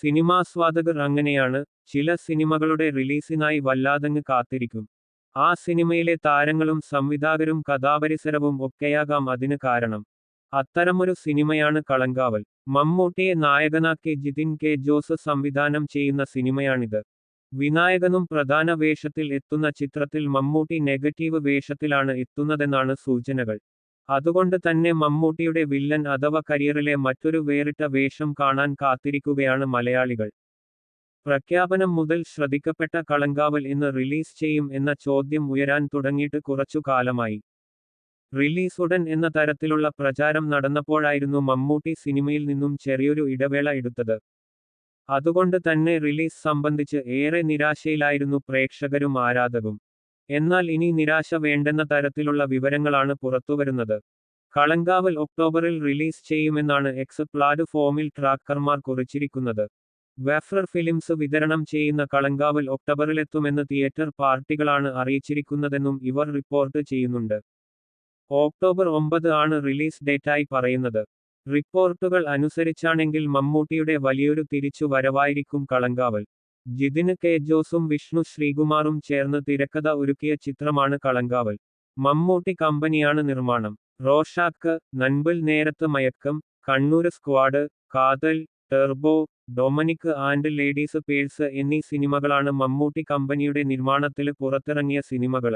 സിനിമാസ്വാദകർ അങ്ങനെയാണ് ചില സിനിമകളുടെ റിലീസിനായി വല്ലാതങ്ങ് കാത്തിരിക്കും. ആ സിനിമയിലെ താരങ്ങളും സംവിധായകരും കഥാപരിസരവും ഒക്കെയാകാം അതിന് കാരണം. അത്തരമൊരു സിനിമയാണ് കളങ്കാവൽ. മമ്മൂട്ടിയെ നായകനാക്കി ജിതിൻ കെ ജോസ് സംവിധാനം ചെയ്യുന്ന സിനിമയാണിത്. വിനായകനും പ്രധാന വേഷത്തിൽ എത്തുന്ന ചിത്രത്തിൽ മമ്മൂട്ടി നെഗറ്റീവ് വേഷത്തിലാണ് എത്തുന്നതെന്നാണ് സൂചനകൾ. അതുകൊണ്ട് തന്നെ മമ്മൂട്ടിയുടെ വില്ലൻ അഥവാ കരിയറിലെ മറ്റൊരു വേറിട്ട വേഷം കാണാൻ കാത്തിരിക്കുകയാണ് മലയാളികൾ. പ്രഖ്യാപനം മുതൽ ശ്രദ്ധിക്കപ്പെട്ട കളങ്കാവൽ ഇന്ന് റിലീസ് ചെയ്യും എന്ന ചോദ്യം ഉയരാൻ തുടങ്ങിയിട്ട് കുറച്ചു കാലമായി. റിലീസ് ഉടൻ എന്ന തരത്തിലുള്ള പ്രചാരം നടന്നപ്പോഴായിരുന്നു മമ്മൂട്ടി സിനിമയിൽ നിന്നും ചെറിയൊരു ഇടവേള എടുത്തത്. അതുകൊണ്ട് തന്നെ റിലീസ് സംബന്ധിച്ച് ഏറെ നിരാശയിലായിരുന്നു പ്രേക്ഷകരും ആരാധകരും. എന്നാൽ ഇനി നിരാശ വേണ്ടെന്ന തരത്തിലുള്ള വിവരങ്ങളാണ് പുറത്തുവരുന്നത്. കളങ്കാവൽ ഒക്ടോബറിൽ റിലീസ് ചെയ്യുമെന്നാണ് എക്സ് പ്ലാറ്റ്ഫോമിൽ ട്രാക്കർമാർ കുറിച്ചിരിക്കുന്നത്. വെഫർ ഫിലിംസ് വിതരണം ചെയ്യുന്ന കളങ്കാവൽ ഒക്ടോബറിലെത്തുമെന്ന് തിയേറ്റർ പാർട്ടികളാണ് അറിയിച്ചിരിക്കുന്നതെന്നും ഇവർ റിപ്പോർട്ട് ചെയ്യുന്നുണ്ട്. ഒക്ടോബർ ഒമ്പത് ആണ് റിലീസ് ഡേറ്റായി പറയുന്നത്. റിപ്പോർട്ടുകൾ അനുസരിച്ചാണെങ്കിൽ മമ്മൂട്ടിയുടെ വലിയൊരു തിരിച്ചു വരവായിരിക്കും കളങ്കാവൽ. ജിതിന് കെ ജോസും വിഷ്ണു ശ്രീകുമാറും ചേർന്ന് തിരക്കഥ ഒരുക്കിയ ചിത്രമാണ് കളങ്കാവൽ. മമ്മൂട്ടി കമ്പനിയാണ് നിർമ്മാണം. റോഷാക്ക് നൻപിൽ നേരത്ത് മയക്കം Kannur squad Kaathal Turbo Dominic and ladies purse എന്നീ സിനിമകളാണ് മമ്മൂട്ടി കമ്പനിയുടെ നിർമ്മാണത്തിൽ പുറത്തിറങ്ങിയ സിനിമകൾ.